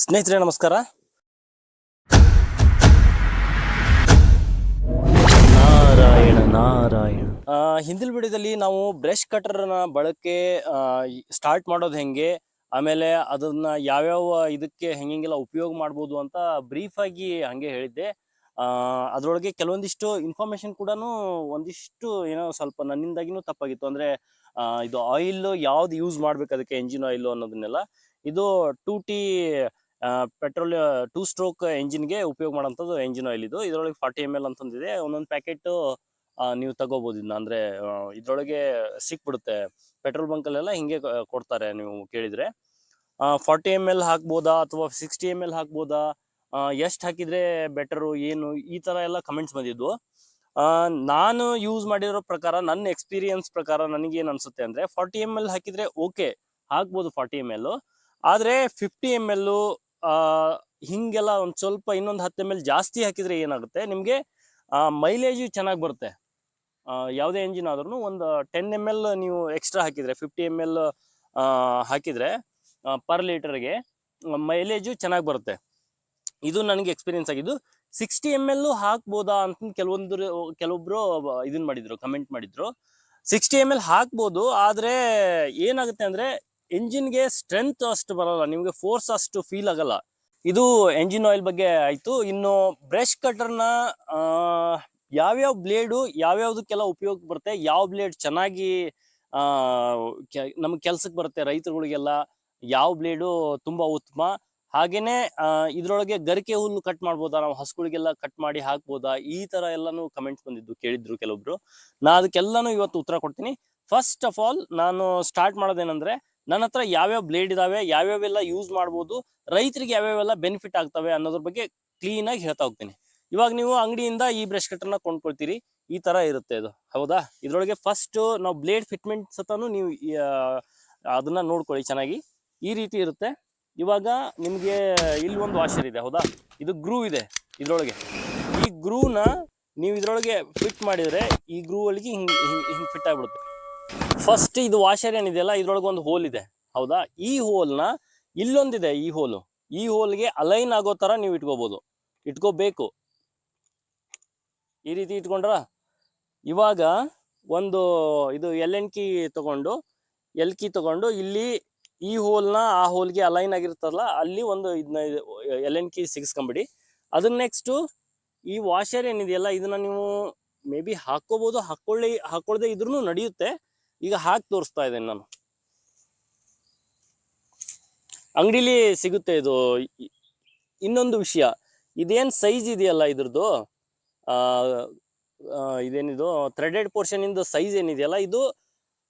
ಸ್ನೇಹಿತರೆ ನಮಸ್ಕಾರ. ನಾರಾಯಣ ನಾರಾಯಣ. ಹಿಂದಿನ ವಿಡಿಯೋದಲ್ಲಿ ನಾವು ಬ್ರಷ್ ಕಟರ್ನ ಬಳಕೆ ಸ್ಟಾರ್ಟ್ ಮಾಡೋದು ಹೆಂಗೆ? ಆಮೇಲೆ ಅದನ್ನ ಯಾವ್ಯಾವ ಇದಕ್ಕೆ ಹೆಂಗೆಲ್ಲ ಉಪಯೋಗ ಮಾಡ್ಬೋದು ಅಂತ ಬ್ರೀಫ್ ಆಗಿ ಹಂಗೆ ಹೇಳಿದ್ದೆ. ಅದರೊಳಗೆ ಅದ್ರೊಳಗೆ ಕೆಲವೊಂದಿಷ್ಟು ಇನ್ಫಾರ್ಮೇಶನ್ ಕೂಡ ಒಂದಿಷ್ಟು ಏನೋ ಸ್ವಲ್ಪ ನನ್ನಿಂದಾಗಿನೂ ತಪ್ಪಾಗಿತ್ತು. ಅಂದ್ರೆ ಇದು ಆಯಿಲ್ ಯಾವ್ದು ಯೂಸ್ ಮಾಡ್ಬೇಕು ಅದಕ್ಕೆ ಎಂಜಿನ್ ಆಯಿಲ್ ಅನ್ನೋದನ್ನೆಲ್ಲ. ಇದು two T petrol two stroke ಎಂಜಿನ್ಗೆ ಉಪಯೋಗ ಮಾಡೋಂಥದ್ದು ಎಂಜಿನ್ ಆಯಿಲ್ ಇದು. ಇದರೊಳಗೆ ಫಾರ್ಟಿ ಎಂ ಎಲ್ ಅಂತಂದಿದೆ ಒಂದೊಂದು. ಪ್ಯಾಕೆಟ್ ನೀವು ತಗೋಬಹುದು ಇದನ್ನ ಅಂದ್ರೆ ಇದರೊಳಗೆ ಸಿಕ್ಬಿಡುತ್ತೆ. ಪೆಟ್ರೋಲ್ ಬಂಕಲ್ಲೆಲ್ಲ ಹಿಂಗೆ ಕೊಡ್ತಾರೆ ನೀವು ಕೇಳಿದ್ರೆ. ಫಾರ್ಟಿ ಎಂ ಎಲ್ ಹಾಕ್ಬೋದಾ ಅಥವಾ ಸಿಕ್ಸ್ಟಿ ಎಂ ಎಲ್ ಹಾಕ್ಬೋದಾ? ಎಷ್ಟು ಹಾಕಿದ್ರೆ ಬೆಟರು ಏನು? ಈ ತರ ಎಲ್ಲ ಕಮೆಂಟ್ಸ್ ಬಂದಿದ್ವು ನಾನು ಯೂಸ್ ಮಾಡಿರೋ ಪ್ರಕಾರ, ನನ್ನ ಎಕ್ಸ್ಪೀರಿಯನ್ಸ್ ಪ್ರಕಾರ ನನಗೇನು ಅನ್ಸುತ್ತೆ ಅಂದ್ರೆ ಫಾರ್ಟಿ ಎಂ ಎಲ್ ಹಾಕಿದ್ರೆ ಓಕೆ ಹಾಕ್ಬೋದು ಫಾರ್ಟಿ ಎಂ ಎಲ್ ಆದ್ರೆ ಫಿಫ್ಟಿ ಎಂ ಎಲ್ ಹಿಂಗೆಲ್ಲ ಒಂದ್ ಸ್ವಲ್ಪ ಇನ್ನೊಂದು ಹತ್ತು ಎಂ ಎಲ್ ಜಾಸ್ತಿ ಹಾಕಿದ್ರೆ ಏನಾಗುತ್ತೆ? ನಿಮ್ಗೆ ಮೈಲೇಜು ಚೆನ್ನಾಗಿ ಬರುತ್ತೆ. ಆ, ಯಾವುದೇ ಎಂಜಿನ್ ಆದ್ರೂ ಒಂದು ಟೆನ್ ಎಂ ಎಲ್ ನೀವು ಎಕ್ಸ್ಟ್ರಾ ಹಾಕಿದ್ರೆ ಫಿಫ್ಟಿ ಎಂ ಎಲ್ ಹಾಕಿದ್ರೆ ಪರ್ ಲೀಟರ್ಗೆ ಮೈಲೇಜು ಚೆನ್ನಾಗಿ ಬರುತ್ತೆ. ಇದು ನನಗೆ ಎಕ್ಸ್ಪೀರಿಯನ್ಸ್ ಆಗಿದ್ದು. ಸಿಕ್ಸ್ಟಿ ಎಂ ಎಲ್ ಹಾಕ್ಬೋದಾ ಅಂತ ಕೆಲವೊಂದು ಕೆಲವೊಬ್ರು ಇದನ್ನ ಮಾಡಿದ್ರು ಕಮೆಂಟ್ ಮಾಡಿದ್ರು. ಸಿಕ್ಸ್ಟಿ ಎಂ ಎಲ್ ಹಾಕ್ಬೋದು ಆದ್ರೆ ಏನಾಗುತ್ತೆ ಅಂದ್ರೆ ಎಂಜಿನ್ಗೆ ಸ್ಟ್ರೆಂತ್ ಅಷ್ಟು ಬರಲ್ಲ, ನಿಮ್ಗೆ ಫೋರ್ಸ್ ಅಷ್ಟು ಫೀಲ್ ಆಗಲ್ಲ. ಇದು ಎಂಜಿನ್ ಆಯಿಲ್ ಬಗ್ಗೆ ಆಯ್ತು. ಇನ್ನು ಬ್ರಷ್ ಕಟರ್ನ ಯಾವ್ಯಾವ ಬ್ಲೇಡು, ಯಾವ್ಯಾವ್ದಕ್ಕೆಲ್ಲ ಉಪಯೋಗ ಬರುತ್ತೆ, ಯಾವ ಬ್ಲೇಡ್ ಚೆನ್ನಾಗಿ, ಆ ನಮ್ಗೆ ಕೆಲ್ಸಕ್ಕೆ ಬರುತ್ತೆ ರೈತರುಗಳಿಗೆಲ್ಲ, ಯಾವ ಬ್ಲೇಡು ತುಂಬಾ ಉತ್ತಮ. ಹಾಗೇನೆ ಇದ್ರೊಳಗೆ ಗರಿಕೆ ಹುಲ್ಲು ಕಟ್ ಮಾಡ್ಬೋದಾ, ನಾವು ಹಸುಗಳಿಗೆಲ್ಲ ಕಟ್ ಮಾಡಿ ಹಾಕ್ಬೋದಾ, ಈ ತರ ಎಲ್ಲಾನು ಕಮೆಂಟ್ಸ್ ಬಂದಿದ್ದು, ಕೇಳಿದ್ರು ಕೆಲವೊಬ್ರು. ನಾ ಅದಕ್ಕೆಲ್ಲಾನು ಇವತ್ತು ಉತ್ತರ ಕೊಡ್ತೀನಿ. ಫಸ್ಟ್ ಆಫ್ ಆಲ್ ನಾನು ಸ್ಟಾರ್ಟ್ ಮಾಡೋದೇನಂದ್ರೆ ನನ್ನ ಹತ್ರ ಯಾವ್ಯಾವ ಬ್ಲೇಡ್ ಇದಾವೆ, ಯಾವ್ಯಾವೆಲ್ಲ ಯೂಸ್ ಮಾಡ್ಬೋದು, ರೈತರಿಗೆ ಯಾವ್ಯಾವೆಲ್ಲ ಬೆನಿಫಿಟ್ ಆಗ್ತವೆ ಅನ್ನೋದ್ರ ಬಗ್ಗೆ ಕ್ಲೀನ್ ಆಗಿ ಹೇಳ್ತಾ ಹೋಗ್ತೀನಿ. ಇವಾಗ ನೀವು ಅಂಗಡಿಯಿಂದ ಈ ಬ್ರಷ್ ಕಟ್ಟರ್ನ ಕೊಂಡ್ಕೊಳ್ತೀರಿ, ಈ ತರ ಇರುತ್ತೆ ಅದು ಹೌದಾ? ಇದ್ರೊಳಗೆ ಫಸ್ಟ್ ನಾವು ಬ್ಲೇಡ್ ಫಿಟ್ಮೆಂಟ್ ಸತಾನು ನೀವು ಅದನ್ನ ನೋಡ್ಕೊಳ್ಳಿ ಚೆನ್ನಾಗಿ. ಈ ರೀತಿ ಇರುತ್ತೆ. ಇವಾಗ ನಿಮ್ಗೆ ಇಲ್ಲಿ ಒಂದು ವಾಷರ್ ಇದೆ, ಹೌದಾ? ಇದು ಗ್ರೂ ಇದೆ ಇದ್ರೊಳಗೆ. ಈ ಗ್ರೂನ ನೀವು ಇದ್ರೊಳಗೆ ಫಿಟ್ ಮಾಡಿದ್ರೆ ಈ ಗ್ರೂ ಒಳಗೆ ಹಿಂಗೆ, ಹಿಂಗ್ ಹಿಂಗ್ ಫಿಟ್ ಆಗ್ಬಿಡುತ್ತೆ. ಫಸ್ಟ್ ಇದು ವಾಷರ್ ಏನಿದೆಯಲ್ಲ ಇದ್ರೊಳಗೆ ಒಂದು ಹೋಲ್ ಇದೆ. ಹೌದಾ? ಈ ಹೋಲ್ನ ಇಲ್ಲೊಂದಿದೆ, ಈ ಹೋಲು ಈ ಹೋಲ್ಗೆ ಅಲೈನ್ ಆಗೋ ತರ ನೀವು ಇಟ್ಕೋಬಹುದು ಇಟ್ಕೋಬೇಕು. ಈ ರೀತಿ ಇಟ್ಕೊಂಡ್ರ? ಇವಾಗ ಒಂದು ಇದು ಎಲ್ ಎನ್ ಕಿ ತಗೊಂಡು ಎಲ್ ಕಿ ತಗೊಂಡು ಇಲ್ಲಿ ಈ ಹೋಲ್ನ ಆ ಹೋಲ್ಗೆ ಅಲೈನ್ ಆಗಿರ್ತಲ್ಲ ಅಲ್ಲಿ ಒಂದು ಇದನ್ನ ಎಲ್ ಎನ್ ಕಿ ಸಿಗಿಸ್ಕೊಂಬಿಡಿ. ಅದನ್ನ ನೆಕ್ಸ್ಟ್ ಈ ವಾಷರ್ ಏನಿದೆಯಲ್ಲ? ಇದನ್ನ ನೀವು ಮೇ ಬಿ ಹಾಕೋಬಹುದು ಹಾಕೊಳ್ಳಿ ಹಾಕೊಳ್ಳದೆ ಇದ್ರೂ ನಡೆಯುತ್ತೆ. ಈಗ ಹಾಕಿ ತೋರಿಸ್ತಾ ಇದ್ದೇನೆ ನಾನು. ಅಂಗಡಿಲಿ ಸಿಗುತ್ತೆ ಇದು. ಇನ್ನೊಂದು ವಿಷಯ, ಇದೇನು ಸೈಜ್ ಇದೆಯಲ್ಲ ಇದ್ರದ್ದು? ಇದೇನಿದು? ಥ್ರೆಡೆಡ್ ಪೋರ್ಷನ್ ಇಂದ ಸೈಜ್ ಏನಿದೆಯಲ್ಲ, ಇದು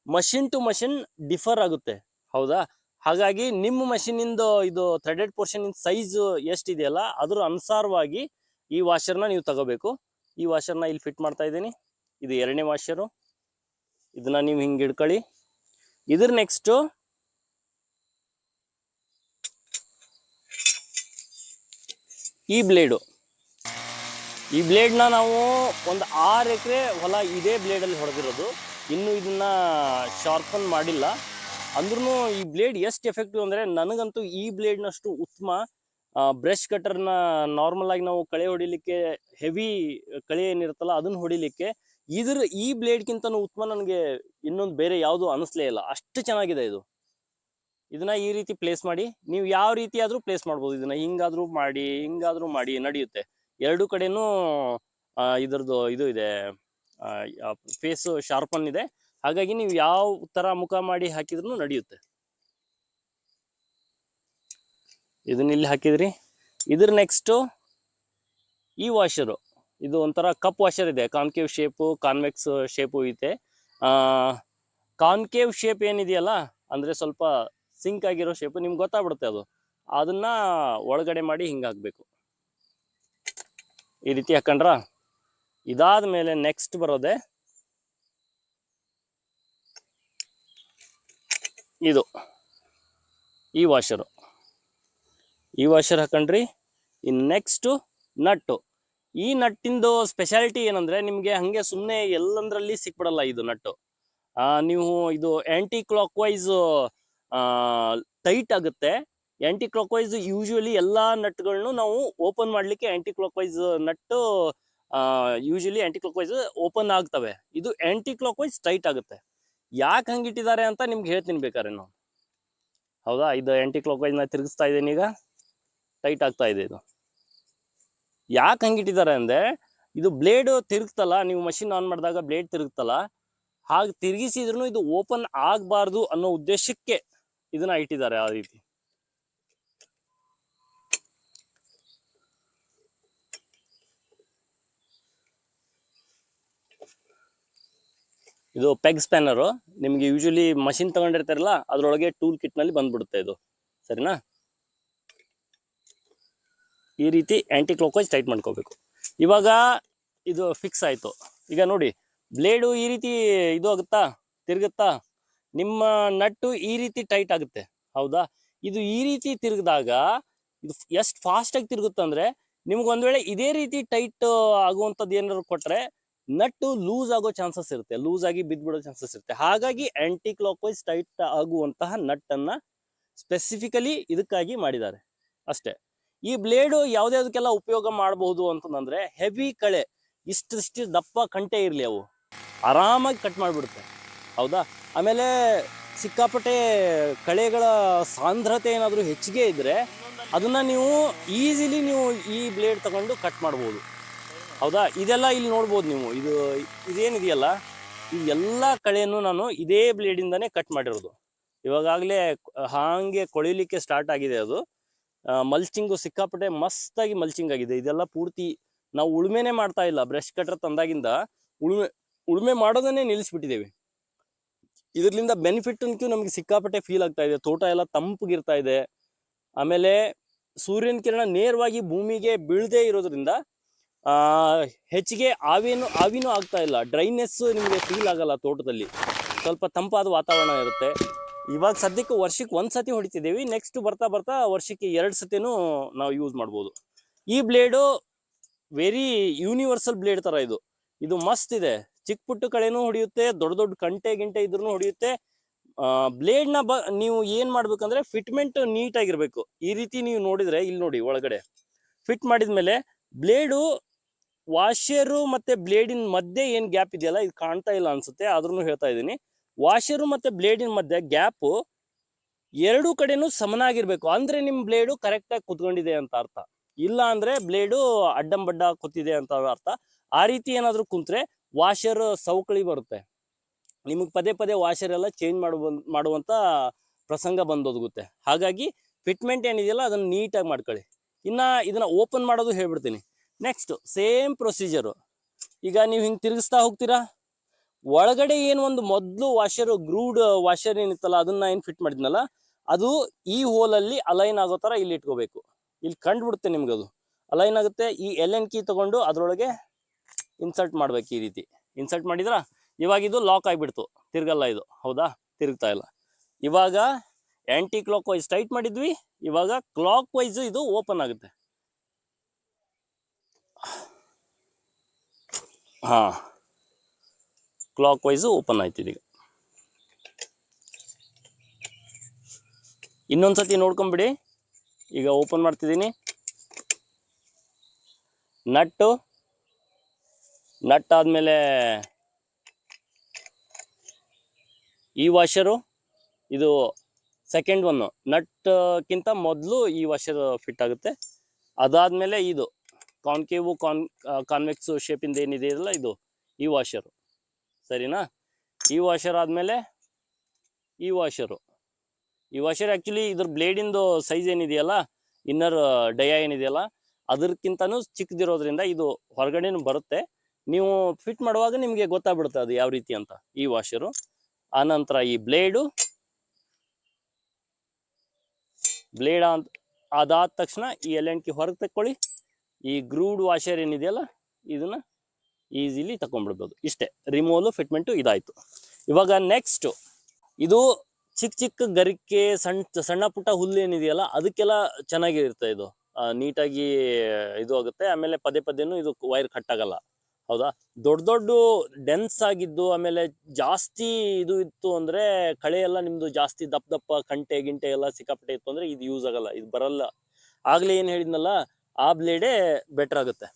ಮಷಿನ್ ಟು ಮಷಿನ್ ಡಿಫರ್ ಆಗುತ್ತೆ. ಹೌದಾ? ಹಾಗಾಗಿ ನಿಮ್ಮ ಇಂದ ಇದು ಥ್ರೆಡೆಡ್ ಪೋರ್ಷನ್ ಇನ್ ಸೈಜ್ ಎಷ್ಟಿದೆಯಲ್ಲ, ಅದ್ರ ಅನುಸಾರವಾಗಿ ಈ ವಾಷರ್ನ ನೀವು ತಗೋಬೇಕು. ಈ ವಾಷರ್ನ ಇಲ್ಲಿ ಫಿಟ್ ಮಾಡ್ತಾ ಇದ್ದೀನಿ. ಇದು ಎರಡನೇ ವಾಷರು ಇದನ್ನ ನೀವು ಹಿಂಗೆ ಇಡ್ಕೊಳ್ಳಿ ಇದ್ರ ನೆಕ್ಸ್ಟು ಈ ಬ್ಲೇಡು ಈ ಬ್ಲೇಡ್ನ ನಾವು ಒಂದು ಆರು ಎಕರೆ ಹೊಲ ಇದೇ ಬ್ಲೇಡಲ್ಲಿ ಹೊಡೆದಿರೋದು. ಇನ್ನೂ ಇದನ್ನ ಶಾರ್ಪನ್ ಮಾಡಿಲ್ಲ. ಅಂದ್ರೂ ಈ ಬ್ಲೇಡ್ ಎಷ್ಟು ಎಫೆಕ್ಟಿವ್ ಅಂದರೆ ನನಗಂತೂ ಈ ಬ್ಲೇಡ್ನಷ್ಟು ಉತ್ತಮ ಬ್ರಷ್ ಕಟರ್ನ ನಾರ್ಮಲ್ ಆಗಿ ನಾವು ಕಳೆ ಹೊಡಿಲಿಕ್ಕೆ ಹೆವಿ ಕಳೆ ಏನಿರುತ್ತಲ್ಲ ಅದನ್ನ ಹೊಡಿಲಿಕ್ಕೆ ಇದ್ರ ಈ ಬ್ಲೇಡ್ಗಿಂತನೂ ಉತ್ತಮ ನನಗೆ ಇನ್ನೊಂದು ಬೇರೆ ಯಾವುದು ಅನಿಸ್ಲೇ ಇಲ್ಲ. ಅಷ್ಟು ಚೆನ್ನಾಗಿದೆ ಇದು. ಇದನ್ನ ಈ ರೀತಿ ಪ್ಲೇಸ್ ಮಾಡಿ, ನೀವು ಯಾವ ರೀತಿ ಆದ್ರೂ ಪ್ಲೇಸ್ ಮಾಡ್ಬೋದು ಇದನ್ನ. ಹಿಂಗಾದ್ರೂ ಮಾಡಿ ಹಿಂಗಾದ್ರೂ ಮಾಡಿ ನಡೆಯುತ್ತೆ. ಎರಡು ಕಡೆನೂ ಇದ್ರದ್ದು ಇದು ಇದೆ. ಫೇಸ್ ಶಾರ್ಪನ್ ಇದೆ. ಹಾಗಾಗಿ ನೀವು ಯಾವ ತರ ಮುಖ ಮಾಡಿ ಹಾಕಿದ್ರು ನಡೆಯುತ್ತೆ. ಇದನ್ನ ಇಲ್ಲಿ ಹಾಕಿದ್ರಿ. ಇದ್ರ ನೆಕ್ಸ್ಟ್ ಈ ವಾಷರು ಇದು ಒಂಥರ ಕಪ್ ವಾಷರ್ ಇದೆ. ಕಾನ್ಕೇವ್ ಶೇಪು, ಕಾನ್ವೆಕ್ಸ್ ಶೇಪು ಇದೆ ಕಾನ್ಕೇವ್ ಶೇಪ್ ಏನಿದೆಯಲ್ಲ, ಅಂದರೆ ಸ್ವಲ್ಪ ಸಿಂಕ್ ಆಗಿರೋ ಶೇಪು, ನಿಮ್ಗೆ ಗೊತ್ತಾಗ್ಬಿಡುತ್ತೆ ಅದು. ಅದನ್ನ ಒಳಗಡೆ ಮಾಡಿ ಹಿಂಗೆ ಹಾಕ್ಬೇಕು. ಈ ರೀತಿ ಹಾಕೊಂಡ್ರ? ಇದಾದ ಮೇಲೆ ನೆಕ್ಸ್ಟ್ ಬರೋದೆ ಇದು. ಈ ವಾಷರು. ಈ ವಾಷರ್ ಹಾಕೊಂಡ್ರಿ, ಇನ್ ನೆಕ್ಸ್ಟು ನಟ್ಟು. ಈ ನಟ್ಟಿಂದು ಸ್ಪೆಷಾಲಿಟಿ ಏನಂದ್ರೆ ನಿಮ್ಗೆ ಹಂಗೆ ಸುಮ್ಮನೆ ಎಲ್ಲಂದ್ರಲ್ಲಿ ಸಿಕ್ಬಿಡಲ್ಲ ಇದು ನಟ್ಟು. ಆ, ನೀವು ಇದು ಆಂಟಿ ಕ್ಲಾಕ್ ವೈಸ್ ಟೈಟ್ ಆಗುತ್ತೆ. ಆಂಟಿ ಕ್ಲಾಕ್ ವೈಸ್ ಯೂಶುವಲಿ ಎಲ್ಲಾ ನಟ್ಗಳನ್ನು ನಾವು ಓಪನ್ ಮಾಡ್ಲಿಕ್ಕೆ anticlockwise nut usually anticlockwise open ಆಗ್ತವೆ. ಇದು ಆಂಟಿ ಕ್ಲಾಕ್ ವೈಸ್ ಟೈಟ್ ಆಗುತ್ತೆ. ಯಾಕೆ ಹಂಗಿಟ್ಟಿದ್ದಾರೆ ಅಂತ ನಿಮ್ಗೆ ಹೇಳ್ತೀನಿ ಬೇಕಾದ್ರೆ ನಾವು ಹೌದಾ? ಇದು ಆಂಟಿ ಕ್ಲಾಕ್ ವೈಸ್ನ ತಿರುಗಿಸ್ತಾ ಇದ್ದೀನಿ ಈಗ. ಟೈಟ್ ಆಗ್ತಾ ಇದೆ ಇದು. ಯಾಕೆ ಹಂಗಿಟ್ಟಿದ್ದಾರೆ ಅಂದ್ರೆ, ಇದು ಬ್ಲೇಡ್ ತಿರುಗ್ತಲ್ಲ, ನೀವು ಮಷಿನ್ ಆನ್ ಮಾಡಿದಾಗ ಬ್ಲೇಡ್ ತಿರುಗ್ತಲ್ಲ, ಹಾಗೆ ತಿರುಗಿಸಿದ್ರು ಇದು ಓಪನ್ ಆಗಬಾರ್ದು ಅನ್ನೋ ಉದ್ದೇಶಕ್ಕೆ ಇದನ್ನ ಇಟ್ಟಿದ್ದಾರೆ ಆ ರೀತಿ. ಇದು ಪೆಗ್ ಸ್ಪ್ಯಾನರು, ನಿಮಗೆ ಯೂಶಲಿ ಮಷಿನ್ ತಗೊಂಡಿರ್ತಾರಲ್ಲ, ಅದರೊಳಗೆ ಟೂಲ್ ಕಿಟ್ನಲ್ಲಿ ಬಂದ್ಬಿಡುತ್ತೆ ಇದು. ಸರಿನಾ? ಈ ರೀತಿ ಆ್ಯಂಟಿ ಕ್ಲೋಕ್ವೈಸ್ ಟೈಟ್ ಮಾಡ್ಕೋಬೇಕು. ಇವಾಗ ಇದು ಫಿಕ್ಸ್ ಆಯಿತು. ಈಗ ನೋಡಿ ಬ್ಲೇಡು ಈ ರೀತಿ ಇದು ಆಗುತ್ತಾ? ತಿರುಗುತ್ತಾ? ನಿಮ್ಮ ನಟ್ಟು ಈ ರೀತಿ ಟೈಟ್ ಆಗುತ್ತೆ. ಹೌದಾ? ಇದು ಈ ರೀತಿ ತಿರುಗಿದಾಗ ಇದು ಎಷ್ಟು ಫಾಸ್ಟಾಗಿ ಆಗಿ ತಿರುಗುತ್ತೆ ಅಂದ್ರೆ ನಿಮ್ಗೆ ಒಂದು ವೇಳೆ ಇದೇ ರೀತಿ ಟೈಟ್ ಆಗುವಂಥದ್ದು ಏನಾದ್ರು ಕೊಟ್ಟರೆ ನಟ್ಟು ಲೂಸ್ ಆಗೋ ಚಾನ್ಸಸ್ ಇರುತ್ತೆ. ಲೂಸ್ ಆಗಿ ಬಿದ್ದ್ಬಿಡೋ ಚಾನ್ಸಸ್ ಇರುತ್ತೆ. ಹಾಗಾಗಿ ಆ್ಯಂಟಿ ಕ್ಲಾಕ್ ವೈಸ್ ಟೈಟ್ ಆಗುವಂತಹ ನಟ್ಟನ್ನು ಸ್ಪೆಸಿಫಿಕಲಿ ಇದಕ್ಕಾಗಿ ಮಾಡಿದ್ದಾರೆ. ಅಷ್ಟೇ. ಈ ಬ್ಲೇಡು ಯಾವ್ದ್ಯಾವ್ದಕ್ಕೆಲ್ಲ ಉಪಯೋಗ ಮಾಡಬಹುದು ಅಂತಂದ್ರೆ ಹೆವಿ ಕಳೆ ಇಷ್ಟಿಷ್ಟು ದಪ್ಪ ಕಂಟೆ ಇರಲಿ ಅವು. ಆರಾಮಾಗಿ ಕಟ್ ಮಾಡಿಬಿಡುತ್ತೆ. ಹೌದಾ? ಆಮೇಲೆ ಸಿಕ್ಕಾಪಟ್ಟೆ ಕಳೆಗಳ ಸಾಂದ್ರತೆ ಏನಾದರೂ ಹೆಚ್ಚಿಗೆ ಇದ್ದರೆ ಅದನ್ನ ನೀವು ಈಸಿಲಿ ನೀವು ಈ ಬ್ಲೇಡ್ ತಗೊಂಡು ಕಟ್ ಮಾಡ್ಬೋದು. ಹೌದಾ? ಇದೆಲ್ಲ ಇಲ್ಲಿ ನೋಡ್ಬೋದು ನೀವು. ಇದು, ಇದೇನಿದೆಯಲ್ಲ? ಈ ಎಲ್ಲ ಕಳೆಯನ್ನು ನಾನು ಇದೇ ಬ್ಲೇಡಿಂದಾನೇ ಕಟ್ ಮಾಡಿರೋದು. ಇವಾಗಾಗಲೇ ಹಾಗೆ ಕೊಳಿಲಿಕ್ಕೆ ಸ್ಟಾರ್ಟ್ ಆಗಿದೆ ಅದು. ಮಲ್ಚಿಂಗು ಸಿಕ್ಕಾಪಟ್ಟೆ ಮಸ್ತಾಗಿ ಮಲ್ಚಿಂಗ್ ಆಗಿದೆ. ಇದೆಲ್ಲ ಪೂರ್ತಿ ನಾವು ಉಳುಮೆನೆ ಮಾಡ್ತಾ ಇಲ್ಲ. ಬ್ರಷ್ ಕಟ್ರ್ ತಂದಾಗಿಂದ ಉಳುಮೆ ಉಳುಮೆ ಮಾಡೋದನ್ನೇ ನಿಲ್ಲಿಸ್ಬಿಟ್ಟಿದ್ದೇವೆ. ಇದರಿಂದ ಬೆನಿಫಿಟ್ ಅಂತೂ ನಮಗೆ ಸಿಕ್ಕಾಪಟ್ಟೆ ಫೀಲ್ ಆಗ್ತಾ ಇದೆ. ತೋಟ ಎಲ್ಲ ತಂಪಗಿರ್ತಾ ಇದೆ. ಆಮೇಲೆ ಸೂರ್ಯನ ಕಿರಣ ನೇರವಾಗಿ ಭೂಮಿಗೆ ಬೀಳದೇ ಇರೋದ್ರಿಂದ ಹೆಚ್ಚಿಗೆ ಆವಿನೂ ಆವಿನೂ ಆಗ್ತಾ ಇಲ್ಲ. ಡ್ರೈನೆಸ್ ನಿಮಗೆ ಫೀಲ್ ಆಗಲ್ಲ ತೋಟದಲ್ಲಿ. ಸ್ವಲ್ಪ ತಂಪಾದ ವಾತಾವರಣ ಇರುತ್ತೆ. ಇವಾಗ ಸದ್ಯಕ್ಕೆ ವರ್ಷಕ್ಕೆ ಒಂದ್ ಸತಿ ಹೊಡಿತಿದ್ದೀವಿ ನೆಕ್ಸ್ಟ್ ಬರ್ತಾ ಬರ್ತಾ ವರ್ಷಕ್ಕೆ ಎರಡು ಸತಿನೂ ನಾವು ಯೂಸ್ ಮಾಡ್ಬೋದು. ಈ ಬ್ಲೇಡು ವೆರಿ ಯೂನಿವರ್ಸಲ್ ಬ್ಲೇಡ್ ತರ ಇದು. ಇದು ಮಸ್ತ್ ಇದೆ. ಚಿಕ್ಕ ಪುಟ್ಟ ಕಡೆನೂ ಹೊಡೆಯುತ್ತೆ, ದೊಡ್ಡ ದೊಡ್ಡ ಕಂಟೆ ಗಿಂಟೆ ಇದ್ರೂ ಹೊಡೆಯುತ್ತೆ. ಬ್ಲೇಡ್ನ ಬ, ನೀವು ಏನ್ ಮಾಡ್ಬೇಕಂದ್ರೆ ಫಿಟ್ಮೆಂಟ್ ನೀಟಾಗಿರಬೇಕು ಈ ರೀತಿ ನೀವು ನೋಡಿದ್ರೆ, ಇಲ್ಲಿ ನೋಡಿ ಒಳಗಡೆ. ಫಿಟ್ ಮಾಡಿದ್ಮೇಲೆ ಬ್ಲೇಡು ವಾಷರು ಮತ್ತೆ ಬ್ಲೇಡಿನ ಮಧ್ಯೆ ಏನ್ ಗ್ಯಾಪ್ ಇದೆಯಲ್ಲ, ಇದು ಕಾಣ್ತಾ ಇಲ್ಲ ಅನ್ಸುತ್ತೆ. ಆದ್ರೂ ಹೇಳ್ತಾ ಇದ್ದೀನಿ. ವಾಷರು ಮತ್ತೆ ಬ್ಲೇಡಿನ ಮಧ್ಯೆ ಗ್ಯಾಪ್ ಎರಡೂ ಕಡೆನೂ ಸಮನಾಗಿರ್ಬೇಕು. ಅಂದ್ರೆ ನಿಮ್ಮ ಬ್ಲೇಡು ಕರೆಕ್ಟಾಗಿ ಕುತ್ಕೊಂಡಿದೆ ಅಂತ ಅರ್ಥ. ಇಲ್ಲ ಅಂದ್ರೆ ಬ್ಲೇಡು ಅಡ್ಡಂಬಡ್ಡ ಕೂತಿದೆ ಅಂತ ಅರ್ಥ. ಆ ರೀತಿ ಏನಾದರೂ ಕುಂತ್ರೆ ವಾಷರ್ ಸವಕಳಿ ಬರುತ್ತೆ. ನಿಮಗೆ ಪದೇ ಪದೇ ವಾಷರ್ ಎಲ್ಲ ಚೇಂಜ್ ಮಾಡುವ, ಮಾಡುವಂತ ಪ್ರಸಂಗ ಬಂದೊದಗುತ್ತೆ. ಹಾಗಾಗಿ ಫಿಟ್ಮೆಂಟ್ ಏನಿದೆಯಲ್ಲ ಅದನ್ನ ನೀಟಾಗಿ ಮಾಡ್ಕೊಳ್ಳಿ. ಇನ್ನ ಇದನ್ನ ಓಪನ್ ಮಾಡೋದು ಹೇಳ್ಬಿಡ್ತೀನಿ. Next same procedure. ಈಗ ನೀವು ಹಿಂಗೆ ತಿರುಗಿಸ್ತಾ ಹೋಗ್ತೀರಾ? ಒಳಗಡೆ ಏನು ಒಂದು ಮೊದಲು ವಾಷರ್ ಗ್ರೂಡ್ ವಾಷರ್ ಏನಿತ್ತಲ್ಲ, ಅದನ್ನ ಏನು ಫಿಟ್ ಮಾಡಿದ್ನಲ್ಲ, ಅದು ಈ ಹೋಲಲ್ಲಿ ಅಲೈನ್ ಆಗೋ ಥರ ಇಲ್ಲಿ ಇಟ್ಕೋಬೇಕು. ಇಲ್ಲಿ ಕಂಡುಬಿಡುತ್ತೆ ನಿಮ್ಗೆ ಅದು. ಅಲೈನ್ ಆಗುತ್ತೆ, ಈ ಎಲ್ ಎನ್ ಕೀ ತಗೊಂಡು ಅದರೊಳಗೆ ಇನ್ಸರ್ಟ್ ಮಾಡ್ಬೇಕು ಈ ರೀತಿ. ಇನ್ಸರ್ಟ್ ಮಾಡಿದ್ರ? ಇವಾಗ ಇದು ಲಾಕ್ ಆಗಿಬಿಡ್ತು. ತಿರ್ಗಲ್ಲ ಇದು. ಹೌದಾ? ತಿರುಗ್ತಾ ಇಲ್ಲ. ಇವಾಗ ಆ್ಯಂಟಿ ಕ್ಲಾಕ್ ವೈಸ್ ಟೈಟ್ ಮಾಡಿದ್ವಿ. ಇವಾಗ ಕ್ಲಾಕ್ ವೈಸ್ ಇದು ಓಪನ್ ಆಗುತ್ತೆ. ಹಾ. ಕ್ಲಾಕ್ ವೈಸ್ ಓಪನ್ ಆಯ್ತು ಇದೀಗ. ಇನ್ನೊಂದ್ಸತಿ ನೋಡ್ಕೊಂಬಿಡಿ. ಈಗ ಓಪನ್ ಮಾಡ್ತಿದ್ದೀನಿ. ನಟ್ಟು ನಟ್ ಆದ್ಮೇಲೆ ಈ ವಾಷರು ಇದು ಸೆಕೆಂಡ್ ಒನ್ನು ನಟ್ಕಿಂತ ಮೊದಲು ಈ ವಾಷರ್ ಫಿಟ್ ಆಗುತ್ತೆ. ಅದಾದ್ಮೇಲೆ ಇದು ಕಾನ್ಕೇವು ಕಾನ್ ಕಾನ್ವೆಕ್ಸ್ ಶೇಪಿಂದ ಏನಿದೆ ಇದು, ಈ ವಾಷರು ಸರಿನಾ? ಈ ವಾಷರ್ ಆದಮೇಲೆ ಈ ವಾಷರು ಈ ವಾಷರ್ ಆ್ಯಕ್ಚುಲಿ ಇದ್ರ ಬ್ಲೇಡಿಂದು ಸೈಜ್ ಏನಿದೆಯಲ್ಲ ಇನ್ನರ್ ಡಯ ಏನಿದೆಯಲ್ಲ ಅದಕ್ಕಿಂತನೂ ಚಿಕ್ಕದಿರೋದ್ರಿಂದ ಇದು ಹೊರಗಡೆನೂ ಬರುತ್ತೆ. ನೀವು ಫಿಟ್ ಮಾಡುವಾಗ ನಿಮಗೆ ಗೊತ್ತಾಗ್ಬಿಡುತ್ತೆ ಅದು ಯಾವ ರೀತಿ ಅಂತ ಈ ವಾಷರು ಆನಂತರ ಈ ಬ್ಲೇಡು ಬ್ಲೇಡ್ ಅಂತ ಅದಾದ ತಕ್ಷಣ ಈ ಎಲೆಂಟ್ಕಿ ಹೊರಗೆ ತಕ್ಕೊಳ್ಳಿ. ಈ ಗ್ರೂಡ್ ವಾಷರ್ ಏನಿದೆಯಲ್ಲ, ಇದನ್ನ ಈಸಿಲಿ ತಗೊಂಡ್ಬಿಡ್ಬೋದು ಇಷ್ಟೇ ರಿಮೋಲು ಫಿಟ್ಮೆಂಟು ಇದಾಯಿತು. ಇವಾಗ ನೆಕ್ಸ್ಟ್ ಇದು ಚಿಕ್ಕ ಚಿಕ್ಕ ಗರಿಕೆ ಸಣ್ಣ ಸಣ್ಣ ಪುಟ್ಟ ಹುಲ್ಲು ಏನಿದೆಯಲ್ಲ, ಅದಕ್ಕೆಲ್ಲ ಚೆನ್ನಾಗಿರುತ್ತೆ ಇದು. ನೀಟಾಗಿ ಇದು ಆಗುತ್ತೆ. ಆಮೇಲೆ ಪದೇ ಪದೇನು ಇದು ವೈರ್ ಕಟ್ ಆಗಲ್ಲ. ಹೌದಾ? ದೊಡ್ಡ ದೊಡ್ಡ ಡೆನ್ಸ್ ಆಗಿದ್ದು, ಆಮೇಲೆ ಜಾಸ್ತಿ ಇದು ಇತ್ತು ಅಂದ್ರೆ ಕಳೆ ಎಲ್ಲ ನಿಮ್ದು ಜಾಸ್ತಿ ದಪ್ಪ ದಪ್ಪ ಕಂಟೆ, ಗಿಂಟೆ ಎಲ್ಲ ಸಿಕ್ಕಾಪಟ್ಟೆ ಇತ್ತು ಅಂದ್ರೆ ಇದು ಯೂಸ್ ಆಗಲ್ಲ. ಇದು ಬರಲ್ಲ. ಆಗ್ಲೇ ಏನ್ ಹೇಳಿದ್ನಲ್ಲ, ಆ ಬ್ಲೇಡೇ ಬೆಟರ್ ಆಗುತ್ತೆ.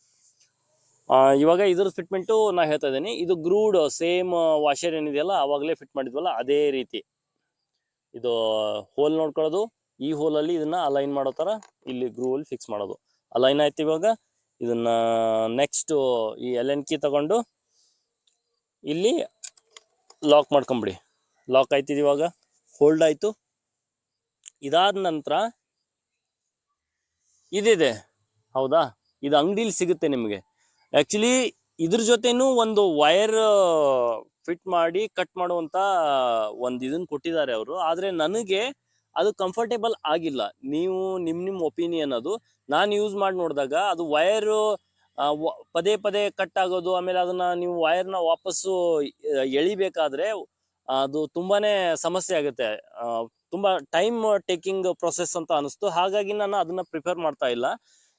ಇವಾಗ ಇದ್ರ ಫಿಟ್ಮೆಂಟು ನಾ ಹೇಳ್ತಾ ಇದ್ದೀನಿ. ಇದು ಗ್ರೂಡ್ ಸೇಮ್ ವಾಷರ್ ಏನಿದೆಯಲ್ಲ, ಅವಾಗಲೇ ಫಿಟ್ ಮಾಡಿದ್ವಲ್ಲ, ಅದೇ ರೀತಿ. ಇದು ಹೋಲ್ ನೋಡ್ಕೊಳ್ಳೋದು. ಈ ಹೋಲಲ್ಲಿ ಇದನ್ನ ಅಲೈನ್ ಮಾಡೋ ಥರ ಇಲ್ಲಿ ಗ್ರೂವಲ್ಲಿ ಫಿಕ್ಸ್ ಮಾಡೋದು. ಅಲೈನ್ ಆಯ್ತು ಇವಾಗ. ಇದನ್ನ ನೆಕ್ಸ್ಟ್ ಈ ಎಲ್ ಎನ್ ಕಿ ತಗೊಂಡು ಇಲ್ಲಿ ಲಾಕ್ ಮಾಡ್ಕೊಂಬಿಡಿ. ಲಾಕ್ ಆಯ್ತಿದ್ ಇವಾಗ. ಹೋಲ್ಡ್ ಆಯ್ತು. ಇದಾದ ನಂತರ ಇದಿದೆ. ಹೌದಾ? ಇದು ಅಂಗಡಿಲಿ ಸಿಗುತ್ತೆ ನಿಮಗೆ. ಆಕ್ಚುಲಿ ಇದ್ರ ಜೊತೆನೂ ಒಂದು ವೈರ್ ಫಿಟ್ ಮಾಡಿ ಕಟ್ ಮಾಡುವಂತ ಒಂದು ಇದನ್ನ ಕೊಟ್ಟಿದ್ದಾರೆ ಅವರು. ಆದ್ರೆ ನನಗೆ ಅದು ಕಂಫರ್ಟೇಬಲ್ ಆಗಿಲ್ಲ. ನೀವು, ನಿಮ್ ನಿಮ್ ಒಪಿನಿಯನ್ ಅದು. ನಾನು ಯೂಸ್ ಮಾಡಿ ನೋಡಿದಾಗ ಅದು ವೈರ್ ಪದೇ ಪದೇ ಕಟ್ ಆಗೋದು, ಆಮೇಲೆ ಅದನ್ನ ನೀವು ವೈರ್ನ ವಾಪಸ್ಸು ಎಳಿಬೇಕಾದ್ರೆ ಅದು ತುಂಬಾನೇ ಸಮಸ್ಯೆ ಆಗುತ್ತೆ. ತುಂಬಾ ಟೈಮ್ ಟೇಕಿಂಗ್ ಪ್ರೊಸೆಸ್ ಅಂತ ಅನಿಸ್ತು. ಹಾಗಾಗಿ ನಾನು ಅದನ್ನ ಪ್ರಿಫರ್ ಮಾಡ್ತಾ ಇಲ್ಲ.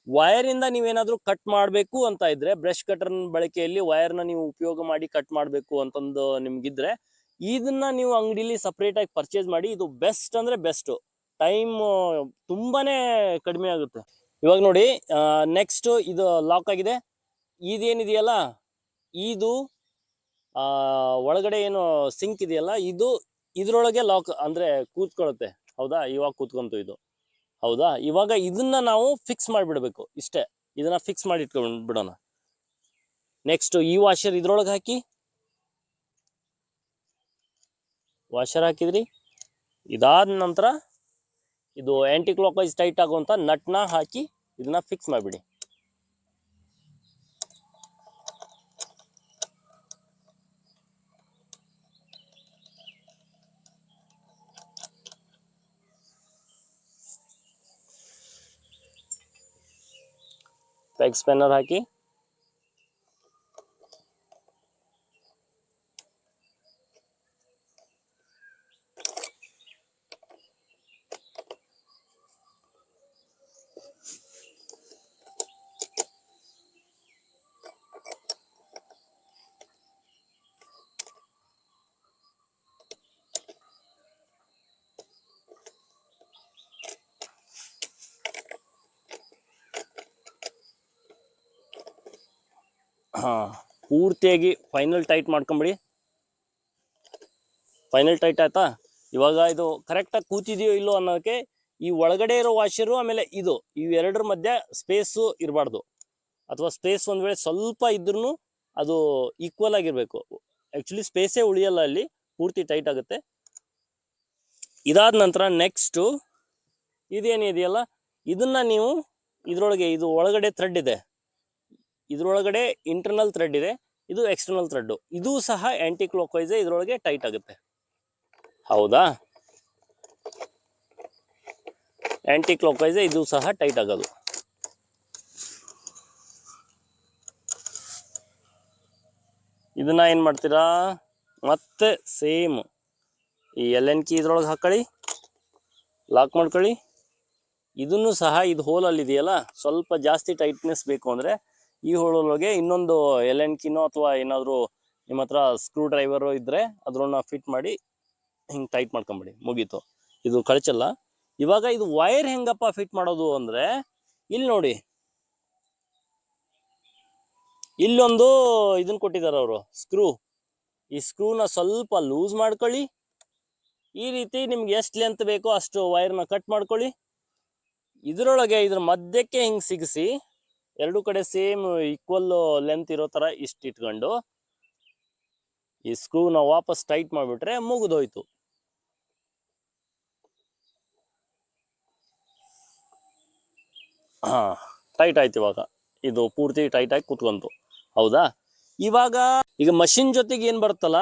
ವೈರ್ ಇಂದ ನೀವೇನಾದ್ರೂ ಕಟ್ ಮಾಡಬೇಕು ಅಂತ ಇದ್ರೆ ಬ್ರಷ್ ಕಟರ್ ಬಳಕೆಯಲ್ಲಿ ವೈರ್ನ ನೀವು ಉಪಯೋಗ ಮಾಡಿ ಕಟ್ ಮಾಡಬೇಕು ಅಂತಂದು ನಿಮ್ಗಿದ್ರೆ, ಇದನ್ನ ನೀವು ಅಂಗಡಿಲಿ ಸಪರೇಟ್ ಆಗಿ ಪರ್ಚೇಸ್ ಮಾಡಿ, ಇದು ಬೆಸ್ಟ್ ಅಂದ್ರೆ ಬೆಸ್ಟ್ ಟೈಮ್ ತುಂಬಾನೇ ಕಡಿಮೆ ಆಗುತ್ತೆ. ಇವಾಗ ನೋಡಿ ನೆಕ್ಸ್ಟ್ ಇದು ಲಾಕ್ ಆಗಿದೆ. ಇದೇನಿದೆಯಲ್ಲ? ಇದು ಒಳಗಡೆ ಏನು ಸಿಂಕ್ ಇದೆಯಲ್ಲ? ಇದು ಇದ್ರೊಳಗೆ ಲಾಕ್ ಅಂದ್ರೆ ಕೂತ್ಕೊಳ್ಳುತ್ತೆ. ಹೌದಾ? ಇವಾಗ ಕೂತ್ಕೊಂತು ಇದು. ಹೌದಾ? ಇವಾಗ ಇದನ್ನ ನಾವು ಫಿಕ್ಸ್ ಮಾಡಿಬಿಡ್ಬೇಕು. ಇಷ್ಟೇ. ಇದನ್ನ ಫಿಕ್ಸ್ ಮಾಡಿ ಇಟ್ಕೊಂಡ್ ಬಿಡೋಣ. ನೆಕ್ಸ್ಟ್ ಈ ವಾಷರ್ ಇದ್ರೊಳಗೆ ಹಾಕಿ. ವಾಷರ್ ಹಾಕಿದ್ರಿ. ಇದಾದ ನಂತರ ಇದು ಆಂಟಿ ಕ್ಲಾಕ್ ವೈಸ್ ಟೈಟ್ ಆಗುವಂಥ ನಟ್ನ ಹಾಕಿ ಇದನ್ನ ಫಿಕ್ಸ್ ಮಾಡಿಬಿಡಿ. ಪೆಗ್ ಸ್ಪೆನ್ನರ್ ಹಾ, ಪೂರ್ತಿಯಾಗಿ ಫೈನಲ್ ಟೈಟ್ ಮಾಡ್ಕೊಂಬಿಡಿ. ಫೈನಲ್ ಟೈಟ್ ಆಯ್ತಾ? ಇವಾಗ ಇದು ಕರೆಕ್ಟಾಗಿ ಕೂತಿದೆಯೋ ಇಲ್ಲೋ ಅನ್ನೋದಕ್ಕೆ ಈ ಒಳಗಡೆ ಇರೋ ವಾಷರು ಆಮೇಲೆ ಇದು. ಇವೆರಡರ ಮಧ್ಯೆ ಸ್ಪೇಸು ಇರಬಾರ್ದು. ಅಥವಾ ಸ್ಪೇಸ್ ಒಂದ್ ವೇಳೆ ಸ್ವಲ್ಪ ಇದ್ರೂ ಅದು ಈಕ್ವಲ್ ಆಗಿರಬೇಕು. ಆ್ಯಕ್ಚುಲಿ ಸ್ಪೇಸೇ ಉಳಿಯಲ್ಲ ಅಲ್ಲಿ, ಪೂರ್ತಿ ಟೈಟ್ ಆಗುತ್ತೆ. ಇದಾದ ನಂತರ ನೆಕ್ಸ್ಟು ಇದೇನಿದೆಯಲ್ಲ ಇದನ್ನ ನೀವು ಇದರೊಳಗೆ ಇದು ಒಳಗಡೆ ಥ್ರೆಡ್ ಇದೆ. ಇದ್ರೊಳಗಡೆ ಇಂಟರ್ನಲ್ ಥ್ರೆಡ್ ಇದೆ, ಇದು ಎಕ್ಸ್ಟರ್ನಲ್ ಥ್ರೆಡ್ ಇದು ಸಹ ಆಂಟಿ ಕ್ಲೋಕ್ವೈಸೇ ಇದರೊಳಗೆ ಟೈಟ್ ಆಗುತ್ತೆ. ಹೌದಾ? ಆಂಟಿ ಕ್ಲೋಕ್ವೈಸೇ ಇದು ಸಹ ಟೈಟ್ ಆಗೋದು. ಇದನ್ನ ಏನು ಮಾಡ್ತೀರಾ? ಮತ್ತೆ ಸೇಮ್ ಈ ಎಲ್ ಎನ್ ಕಿ ಇದ್ರೊಳಗೆ ಹಾಕೊಳ್ಳಿ ಲಾಕ್ ಮಾಡ್ಕೊಳ್ಳಿ. ಇದನ್ನು ಸಹ, ಇದು ಹೋಲಲ್ಲಿ ಇದೆಯಲ್ಲ ಸ್ವಲ್ಪ ಜಾಸ್ತಿ ಟೈಟ್ನೆಸ್ ಬೇಕು ಅಂದ್ರೆ ಈ ಹೋಳೊಳಗೆ ಇನ್ನೊಂದು ಎಲ್ ಎನ್ ಕಿನೋ ಅಥವಾ ಏನಾದರೂ ನಿಮ್ಮ ಹತ್ರ ಸ್ಕ್ರೂ ಡ್ರೈವರು ಇದ್ರೆ ಅದ್ರನ್ನ ಫಿಟ್ ಮಾಡಿ ಹಿಂಗೆ ಟೈಟ್ ಮಾಡ್ಕೊಂಬಿಡಿ, ಮುಗೀತು. ಇದು ಕಳಚಲ್ಲ. ಇವಾಗ ಇದು ವೈರ್ ಹೆಂಗಪ್ಪ ಫಿಟ್ ಮಾಡೋದು ಅಂದ್ರೆ, ಇಲ್ಲಿ ನೋಡಿ. ಇಲ್ಲೊಂದು ಇದನ್ನ ಕೊಟ್ಟಿದ್ದಾರೆ ಅವರು ಸ್ಕ್ರೂ ಈ ಸ್ಕ್ರೂನ ಸ್ವಲ್ಪ ಲೂಸ್ ಮಾಡ್ಕೊಳ್ಳಿ. ಈ ರೀತಿ ನಿಮ್ಗೆ ಎಷ್ಟು ಲೆಂತ್ ಬೇಕೋ ಅಷ್ಟು ವೈರ್ನ ಕಟ್ ಮಾಡ್ಕೊಳ್ಳಿ. ಇದರೊಳಗೆ ಇದ್ರ ಮಧ್ಯಕ್ಕೆ ಹಿಂಗೆ ಸಿಗಿಸಿ ಎರಡು ಕಡೆ ಸೇಮ್ ಈಕ್ವಲ್ ಲೆಂತ್ ಇರೋ ತರ ಇಷ್ಟು ಇಟ್ಕೊಂಡು ಈ ಸ್ಕ್ರೂನ ವಾಪಸ್ ಟೈಟ್ ಮಾಡಿಬಿಟ್ರೆ ಮುಗಿದೋಯ್ತು. ಹಾ ಟೈಟ್ ಆಯ್ತು ಇವಾಗ. ಇದು ಪೂರ್ತಿ ಟೈಟ್ ಆಗಿ ಕೂತ್ಕೊಂತು. ಹೌದಾ? ಇವಾಗ ಈಗ ಮಷಿನ್ ಜೊತೆಗೆ ಏನ್ ಬರುತ್ತಲ್ಲ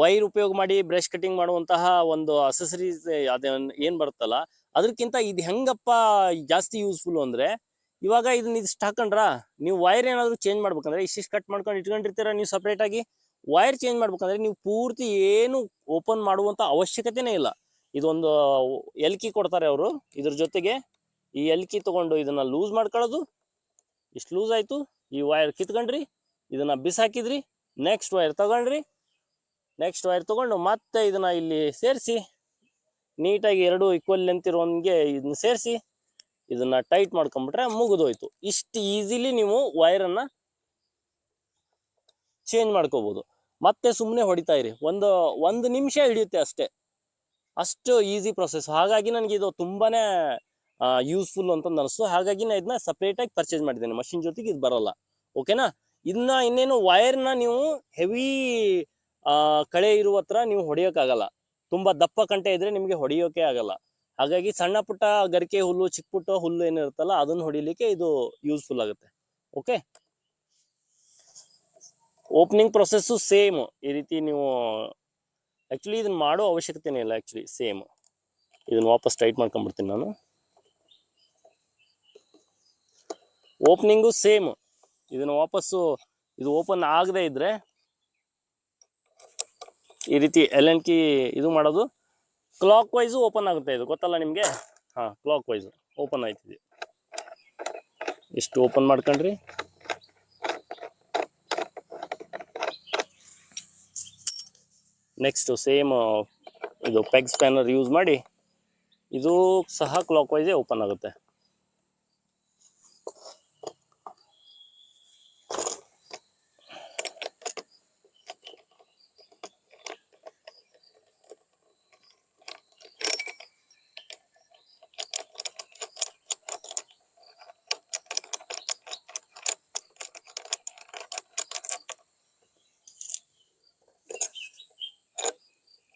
ವೈರ್ ಉಪಯೋಗ ಮಾಡಿ ಬ್ರಷ್ ಕಟಿಂಗ್ ಮಾಡುವಂತಹ ಒಂದು ಅಸೆಸರೀಸ್ ಅದೇ ಏನ್ ಬರುತ್ತಲ್ಲ, ಅದಕ್ಕಿಂತ ಇದು ಹೆಂಗಪ್ಪ ಜಾಸ್ತಿ ಯೂಸ್ಫುಲ್ ಅಂದ್ರೆ ಇವಾಗ ಇದನ್ನ ಇದಿಷ್ಟು ಹಾಕೊಂಡ್ರ ನೀವು ವೈರ್ ಏನಾದರೂ ಚೇಂಜ್ ಮಾಡ್ಬೇಕಂದ್ರೆ ಇಷ್ಟಿಷ್ಟು ಕಟ್ ಮಾಡ್ಕೊಂಡು ಇಟ್ಕೊಂಡಿರ್ತೀರ ನೀವು ಸಪ್ರೇಟಾಗಿ ವೈರ್ ಚೇಂಜ್ ಮಾಡ್ಬೇಕಂದ್ರೆ ನೀವು ಪೂರ್ತಿ ಏನು ಓಪನ್ ಮಾಡುವಂತ ಅವಶ್ಯಕತೆನೇ ಇಲ್ಲ. ಇದೊಂದು ಎಲ್ಕಿ ಕೊಡ್ತಾರೆ ಅವರು. ಇದ್ರ ಜೊತೆಗೆ ಈ ಎಲ್ಕಿ ತಗೊಂಡು ಇದನ್ನ ಲೂಸ್ ಮಾಡ್ಕೊಳ್ಳೋದು. ಇಷ್ಟು ಲೂಸ್ ಆಯ್ತು. ಈ ವೈರ್ ಕಿತ್ಕೊಂಡ್ರಿ, ಇದನ್ನ ಬಿಸಾಕಿದ್ರಿ ನೆಕ್ಸ್ಟ್ ವೈರ್ ತಗೊಂಡ್ರಿ ನೆಕ್ಸ್ಟ್ ವೈರ್ ತಗೊಂಡು ಮತ್ತೆ ಇದನ್ನ ಇಲ್ಲಿ ಸೇರಿಸಿ ನೀಟಾಗಿ ಎರಡು ಈಕ್ವಲ್ ಲೆಂತ್ ಇರೋನ್ಗೆ ಇದನ್ನ ಸೇರಿಸಿ ಇದನ್ನ ಟೈಟ್ ಮಾಡ್ಕೊಂಡ್ಬಿಟ್ರೆ ಮುಗಿದೋಯ್ತು. ಇಷ್ಟು ಈಸಿಲಿ ನೀವು ವೈರನ್ನ ಚೇಂಜ್ ಮಾಡ್ಕೋಬಹುದು ಮತ್ತೆ ಸುಮ್ಮನೆ ಹೊಡಿತಾ ಇರಿ. ಒಂದು ಒಂದು ನಿಮಿಷ ಹಿಡಿಯುತ್ತೆ ಅಷ್ಟೇ. ಅಷ್ಟು ಈಸಿ ಪ್ರೊಸೆಸ್ ಹಾಗಾಗಿ ನನಗೆ ಇದು ತುಂಬಾನೇ ಯೂಸ್ಫುಲ್ ಅಂತ ಅನಿಸ್ತು ಹಾಗಾಗಿ ನಾನು ಇದನ್ನ ಸಪ್ರೇಟ್ ಆಗಿ ಪರ್ಚೇಸ್ ಮಾಡಿದ್ದೇನೆ. ಮಷಿನ್ ಜೊತೆಗೆ ಇದು ಬರಲ್ಲ. ಓಕೆನಾ ಇದನ್ನ ಇನ್ನೇನು ವೈರ್ನ ನೀವು ಹೆವಿ ಕಳೆ ಇರುವ ಹತ್ರ ನೀವು ಹೊಡೆಯೋಕ್ಕಾಗಲ್ಲ. ತುಂಬಾ ದಪ್ಪ ಕಂಟೆ ಇದ್ರೆ ನಿಮಗೆ ಹೊಡೆಯೋಕೆ ಆಗಲ್ಲ. ಹಾಗಾಗಿ ಸಣ್ಣ ಪುಟ್ಟ ಗರಿಕೆ ಹುಲ್ಲು, ಚಿಕ್ಕ ಪುಟ್ಟ ಹುಲ್ಲು ಏನಿರುತ್ತಲ್ಲ ಅದನ್ನ ಹೊಡಿಲಿಕ್ಕೆ ಇದು ಯೂಸ್ಫುಲ್ ಆಗುತ್ತೆ. ಓಕೆ ಓಪನಿಂಗ್ ಪ್ರೊಸೆಸ್ಸು ಸೇಮ್ ಈ ರೀತಿ ನೀವು ಆ್ಯಕ್ಚುಲಿ ಇದನ್ನ ಮಾಡೋ ಅವಶ್ಯಕತೆನೇ ಇಲ್ಲ ಆ್ಯಕ್ಚುಲಿ ಸೇಮ್ ಇದನ್ನ ವಾಪಸ್ ಟೈಟ್ ಮಾಡ್ಕೊಂಡ್ಬಿಡ್ತೀನಿ ನಾನು. ಓಪನಿಂಗು ಸೇಮ್ ಇದನ್ನ ವಾಪಸ್ಸು, ಇದು ಓಪನ್ ಆಗದೆ ಇದ್ರೆ ಈ ರೀತಿ ಎಲ್ ಎನ್ ಕಿ ಇದು ಮಾಡೋದು ಕ್ಲಾಕ್ ವೈಸು ಓಪನ್ ಆಗುತ್ತೆ ಇದು, ಗೊತ್ತಲ್ಲ ನಿಮಗೆ? ಹಾಂ ಕ್ಲಾಕ್ ವೈಸು ಓಪನ್ ಆಯ್ತಿದೆ ಇಷ್ಟು ಓಪನ್ ಮಾಡ್ಕೊಂಡ್ರಿ. ನೆಕ್ಸ್ಟು ಸೇಮ್ ಇದು ಪೆಗ್ ಸ್ಪ್ಯಾನರ್ ಯೂಸ್ ಮಾಡಿ, ಇದು ಸಹ ಕ್ಲಾಕ್ ವೈಸೇ ಓಪನ್ ಆಗುತ್ತೆ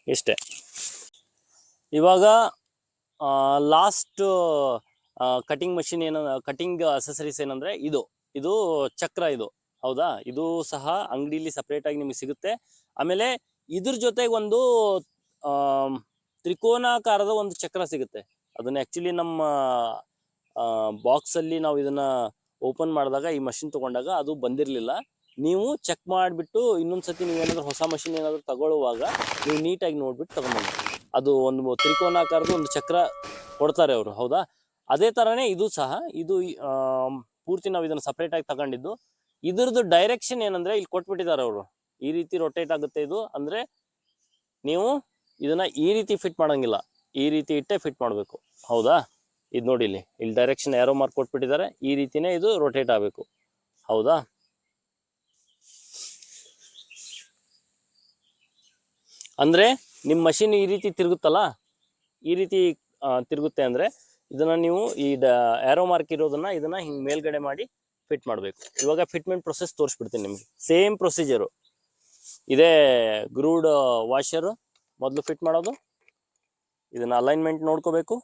ಇಷ್ಟೇ ಇವಾಗ ಲಾಸ್ಟ್ ಕಟಿಂಗ್ ಮಷಿನ್ ಏನ ಕಟಿಂಗ್ ಅಸೆಸರೀಸ್ ಏನಂದ್ರೆ ಇದು. ಇದು ಚಕ್ರ ಇದು. ಹೌದಾ? ಇದು ಸಹ ಅಂಗಡಿಲಿ ಸಪ್ರೇಟ್ ಆಗಿ ನಿಮಗೆ ಸಿಗುತ್ತೆ. ಆಮೇಲೆ ಇದ್ರ ಜೊತೆಗೆ ಒಂದು ತ್ರಿಕೋನಾಕಾರದ ಒಂದು ಚಕ್ರ ಸಿಗುತ್ತೆ. ಅದನ್ನ ಆಕ್ಚುಲಿ ನಮ್ಮ ಬಾಕ್ಸ್ ಅಲ್ಲಿ ನಾವು ಇದನ್ನ ಓಪನ್ ಮಾಡಿದಾಗ, ಈ ಮಷಿನ್ ತಗೊಂಡಾಗ ಅದು ಬಂದಿರಲಿಲ್ಲ. ನೀವು ಚೆಕ್ ಮಾಡಿಬಿಟ್ಟು ಇನ್ನೊಂದ್ಸತಿ ನೀವೇನಾದ್ರೂ ಹೊಸ ಮಷಿನ್ ಏನಾದ್ರು ತಗೊಳ್ಳುವಾಗ, ನೀವು ನೀಟಾಗಿ ನೋಡ್ಬಿಟ್ಟು ತಗೊಂಬಂದು ಅದು ಒಂದು ತ್ರಿಕೋನಾಕಾರದ ಒಂದು ಚಕ್ರ ಕೊಡ್ತಾರೆ ಅವರು, ಹೌದಾ? ಅದೇ ತರನೇ ಇದು ಸಹ, ಇದು ಪೂರ್ತಿ ನಾವು ಇದನ್ನ ಸಪ್ರೇಟ್ ಆಗಿ ತಗೊಂಡಿದ್ದು. ಇದ್ರದ್ದು ಡೈರೆಕ್ಷನ್ ಏನಂದ್ರೆ ಇಲ್ಲಿ ಕೊಟ್ಬಿಟ್ಟಿದ್ದಾರೆ ಅವರು. ಈ ರೀತಿ ರೊಟೇಟ್ ಆಗುತ್ತೆ ಇದು, ಅಂದ್ರೆ ನೀವು ಇದನ್ನ ಈ ರೀತಿ ಫಿಟ್ ಮಾಡಂಗಿಲ್ಲ. ಈ ರೀತಿ ಇಟ್ಟೆ ಫಿಟ್ ಮಾಡಬೇಕು, ಹೌದಾ? ಇದು ನೋಡಿ ಇಲ್ಲಿ ಇಲ್ಲಿ ಡೈರೆಕ್ಷನ್ ಯಾರೋ ಮಾರ್ಕ್ ಕೊಟ್ಬಿಟ್ಟಿದ್ದಾರೆ, ಈ ರೀತಿನೇ ಇದು ರೊಟೇಟ್ ಆಗಬೇಕು, ಹೌದಾ? ಅಂದ್ರೆ ನಿಮ್ಮ ಮಷಿನ್ ಈ ರೀತಿ ತಿರುಗುತ್ತಲ್ಲ, ಈ ರೀತಿ ತಿರುಗುತ್ತೆ ಅಂದರೆ ಇದನ್ನು ನೀವು ಈ ಆರೋ ಮಾರ್ಕ್ ಇರೋದನ್ನು ಇದನ್ನು ಹಿಂಗೆ ಮೇಲ್ಗಡೆ ಮಾಡಿ ಫಿಟ್ ಮಾಡಬೇಕು. ಇವಾಗ ಫಿಟ್ಮೆಂಟ್ ಪ್ರೊಸೆಸ್ ತೋರಿಸ್ಬಿಡ್ತೀನಿ ನಿಮಗೆ. ಸೇಮ್ ಪ್ರೊಸೀಜರು ಇದೇ ಗ್ರೂಡ್ ವಾಷರು ಮೊದಲು ಫಿಟ್ ಮಾಡೋದು, ಇದನ್ನು ಅಲೈನ್ಮೆಂಟ್ ನೋಡ್ಕೋಬೇಕು.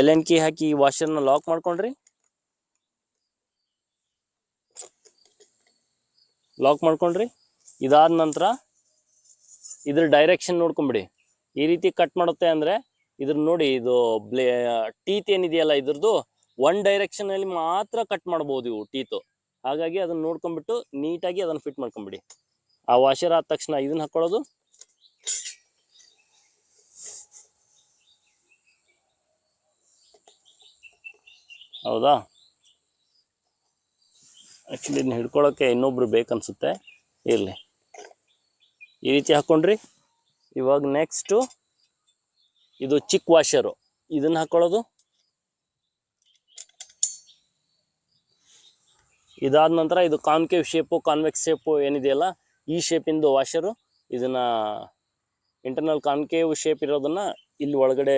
ಎಲ್ ಎನ್ ಕಿ ಹಾಕಿ ಈ ವಾಷರ್ನ ಲಾಕ್ ಮಾಡ್ಕೊಂಡ್ರಿ. ಲಾಕ್ ಮಾಡ್ಕೊಂಡ್ರಿ. ಇದಾದ ನಂತರ ಇದ್ರ ಡೈರೆಕ್ಷನ್ ನೋಡ್ಕೊಂಬಿಡಿ. ಈ ರೀತಿ ಕಟ್ ಮಾಡುತ್ತೆ ಅಂದರೆ ಇದ್ರ ನೋಡಿ ಇದು ಬ್ಲೇ ಟೀತ್ ಏನಿದೆಯಲ್ಲ ಇದ್ರದ್ದು ಒನ್ ಡೈರೆಕ್ಷನ್ ಅಲ್ಲಿ ಮಾತ್ರ ಕಟ್ ಮಾಡ್ಬೋದು ಇವು ಟೀತು ಹಾಗಾಗಿ ಅದನ್ನ ನೋಡ್ಕೊಂಬಿಟ್ಟು ನೀಟಾಗಿ ಅದನ್ನು ಫಿಟ್ ಮಾಡ್ಕೊಂಬಿಡಿ. ಆ ವಾಷರ್ ಆದ ತಕ್ಷಣ ಇದನ್ನ ಹಾಕೊಳ್ಳೋದು. ಹೌದಾ? ಆ್ಯಕ್ಚುಲಿ ಇದನ್ನ ಹಿಡ್ಕೊಳ್ಳೋಕೆ ಇನ್ನೊಬ್ರು ಬೇಕನ್ಸುತ್ತೆ. ಇರಲಿ. ಈ ರೀತಿ ಹಾಕ್ಕೊಂಡ್ರಿ ಇವಾಗ ನೆಕ್ಸ್ಟು ಇದು ಚಿಕ್ ವಾಷರು ಇದನ್ನು ಹಾಕ್ಕೊಳ್ಳೋದು ಇದಾದ ನಂತರ ಇದು ಕಾನ್ಕೇವ್ ಶೇಪು ಕಾನ್ವೆಕ್ಸ್ ಶೇಪು ಏನಿದೆಯಲ್ಲ, ಈ ಶೇಪಿಂದು ವಾಷರು ಇದನ್ನು ಇಂಟರ್ನಲ್ ಕಾನ್ಕೇವ್ ಶೇಪ್ ಇರೋದನ್ನು ಇಲ್ಲಿ ಒಳಗಡೆ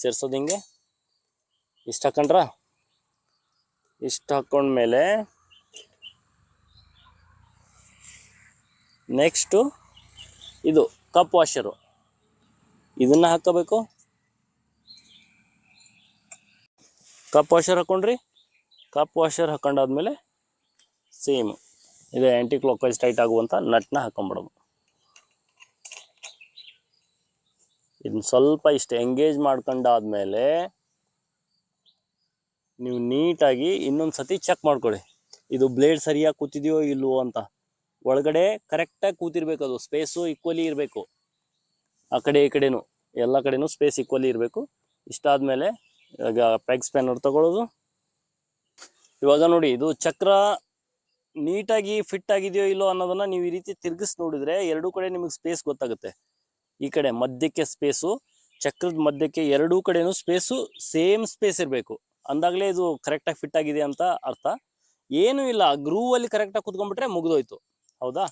ಸೇರಿಸೋದು ಹಿಂಗೆ. ಇಷ್ಟು ಹಾಕೊಂಡ್ರ? ಇಷ್ಟು ಹಾಕ್ಕೊಂಡ್ಮೇಲೆ ನೆಕ್ಸ್ಟು ಇದು ಕಪ್ ವಾಷರು ಇದನ್ನ ಹಾಕಬೇಕು. ಕಪ್ ವಾಷರ್ ಹಾಕೊಂಡ್ರಿ. ಕಪ್ ವಾಷರ್ ಹಾಕೊಂಡಾದ್ಮೇಲೆ ಸೇಮ್ ಇದು ಆ್ಯಂಟಿ ಕ್ಲಾಕ್ ವೈಸ್ ಟೈಟ್ ಆಗುವಂಥ ನಟ್ನ ಹಾಕೊಂಬಿಡೋದು ಇದನ್ನ ಸ್ವಲ್ಪ ಇಷ್ಟು ಎಂಗೇಜ್ ಮಾಡ್ಕೊಂಡಾದ್ಮೇಲೆ ನೀವು ನೀಟಾಗಿ ಇನ್ನೊಂದು ಸತಿ ಚೆಕ್ ಮಾಡ್ಕೊಳ್ಳಿ. ಇದು ಬ್ಲೇಡ್ ಸರಿಯಾಗಿ ಕೂತಿದೆಯೋ ಇಲ್ವೋ ಅಂತ. ಒಳಗಡೆ ಕರೆಕ್ಟಾಗಿ ಕೂತಿರ್ಬೇಕು ಅದು. ಸ್ಪೇಸು ಈಕ್ವಲಿ ಇರಬೇಕು. ಆ ಕಡೆ ಈ ಕಡೆನೂ, ಎಲ್ಲ ಕಡೆನೂ ಸ್ಪೇಸ್ ಈಕ್ವಲಿ ಇರಬೇಕು. ಇಷ್ಟಾದ್ಮೇಲೆ ಇವಾಗ ಪೆಗ್ ಸ್ಪ್ಯಾನರ್ ತಗೊಳ್ಳೋದು. ಇವಾಗ ನೋಡಿ, ಇದು ಚಕ್ರ ನೀಟಾಗಿ ಫಿಟ್ ಆಗಿದೆಯೋ ಇಲ್ಲೋ ಅನ್ನೋದನ್ನ ನೀವು ಈ ರೀತಿ ತಿರ್ಗಿಸ್ ನೋಡಿದ್ರೆ ಎರಡೂ ಕಡೆ ನಿಮಗೆ ಸ್ಪೇಸ್ ಗೊತ್ತಾಗುತ್ತೆ. ಈ ಕಡೆ ಮಧ್ಯಕ್ಕೆ ಸ್ಪೇಸು ಚಕ್ರದ ಮಧ್ಯಕ್ಕೆ ಎರಡೂ ಕಡೆನೂ ಸ್ಪೇಸು ಸೇಮ್ ಸ್ಪೇಸ್ ಇರಬೇಕು. ಅಂದಾಗಲೇ ಇದು ಕರೆಕ್ಟಾಗಿ ಫಿಟ್ ಆಗಿದೆ ಅಂತ ಅರ್ಥ. ಏನೂ ಇಲ್ಲ ಗ್ರೂವಲ್ಲಿ ಕರೆಕ್ಟಾಗಿ ಕುತ್ಕೊಂಡ್ಬಿಟ್ರೆ ಮುಗಿದೋಯ್ತು. ಹೌದಾ?